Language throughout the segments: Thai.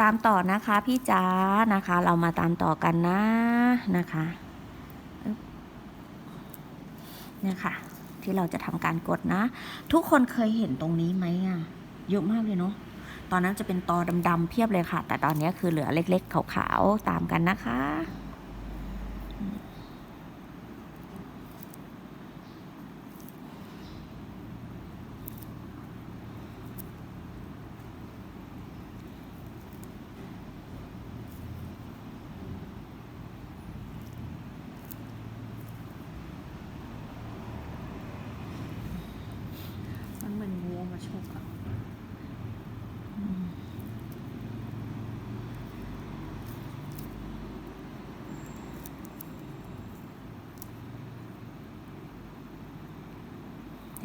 ตามต่อนะคะพี่จ๋านะคะ เรามาตามต่อกันนะนะคะเนี่ยค่ะ ที่เราจะทำการกดนะ ทุกคนเคยเห็นตรงนี้ไหมอะเยอะมากเลยเนาะตอนนั้นจะเป็นตอดำๆเพียบเลยค่ะ แต่ตอนนี้คือเหลือเล็ก ๆ ขาวๆตามกันนะคะ มันเหมือนงูเอามาฉกอะ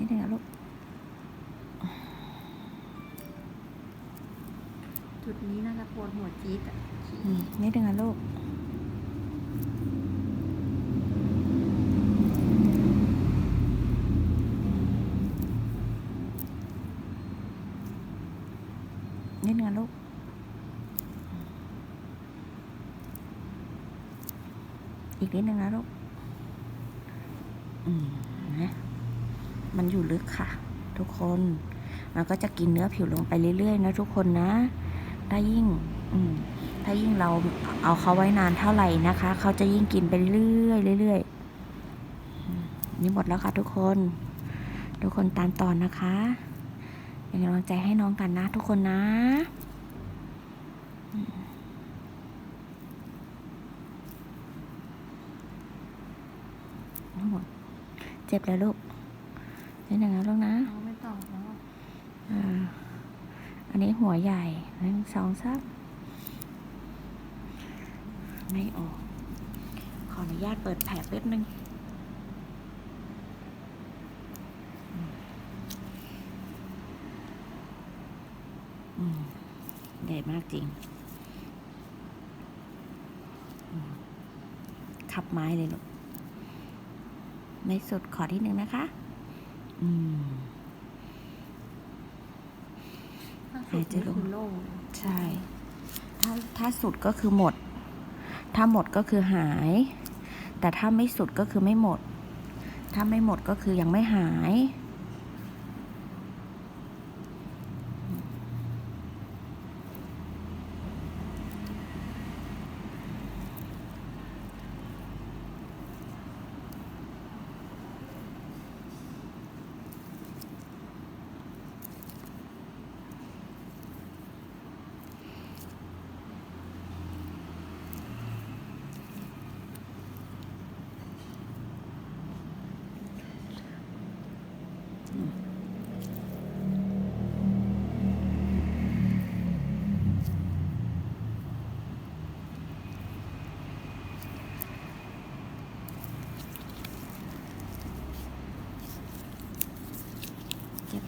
นี่เดี๋ยวลูก จุดนี้น่าจะปวดหัวจี๊ดอะอืมนี่ดึงนะลูกนิดนึงนะลูกอีกนิดนึงนะลูก อืมนะ มันอยู่ลึกค่ะ ทุกคนมันก็จะกินเนื้อผิวลงไปเรื่อยๆนะทุกคนนะถ้ายิ่งถ้ายิ่งเราเอาเขาไว้นานเท่าไหร่นะคะ เขาจะยิ่งกินไปเรื่อยๆเรื่อยๆนี่หมดแล้วค่ะทุกคน ทุกคนตามต่อนะคะเป็นกำลังใจให้น้องกันนะ ทุกคนนะทั้งหมดเจ็บแล้วลูก นิดหนึ่งนะลูกนะเอไม่ต่อแล้วอ่าอันนี้หัวใหญ่หนึ่งสองสามไม่ออก ขออนุญาตเปิดแผลแป๊บนึงอืมอืมใหญ่มากจริง ขับไม้เลยลูกไม่สุดขอที่หนึ่งนะคะ หายใจลงใช่ ถ้าถ้าสุดก็คือหมด ถ้าหมดก็คือหาย แต่ถ้าไม่สุดก็คือไม่หมด ถ้าไม่หมดก็คือยังไม่หาย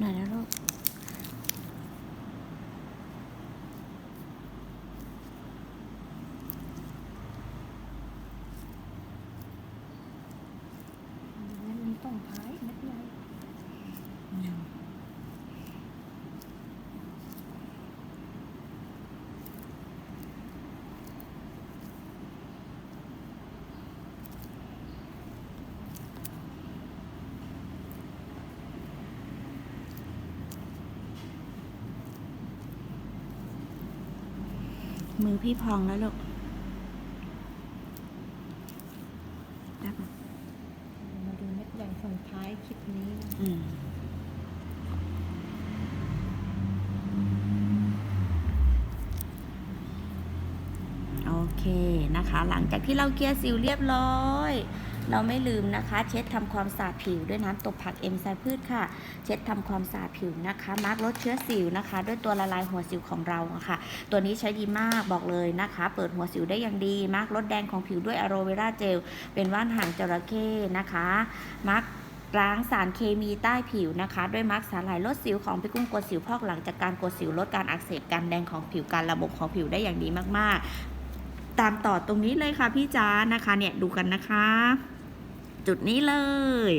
หน่อยนะลูก เม็ดนี้ต้องท้ายเม็ดใหญ่ มือพี่พองแล้วลูกได้ปะมาดูเม็ดใหญ่ส่งท้ายคลิปนี้นะอืมโอเคนะคะ หลังจากที่เราเกลียร์สิวเรียบร้อย เราไม่ลืมนะคะ เช็ดทำความสะอาดผิวด้วยน้ำตบผักเอ็มไซพืชค่ะ เช็ดทำความสะอาดผิวนะคะมาร์กลดเชื้อสิวนะคะ ด้วยตัวละลายหัวสิวของเราะค่ะ ตัวนี้ใช้ดีมากบอกเลยนะคะ เปิดหัวสิวได้อย่างดีมาร์กลดแดงของผิวด้วยอะโรเวราเจลเป็นว่านหางจระเข้นะคะมาร์กล้างสารเคมีใต้ผิวนะคะ ด้วยมาร์กสาหร่ายลดสิวของพี่กุ้งกดสิวพอกหลังจากการกดสิวลดการอักเสบการแดงของผิวการระบบของผิวได้อย่างดีมากๆ ตามต่อตรงนี้เลยค่ะพี่จ้านะคะเนี่ยดูกันนะคะ จุดนี้เลย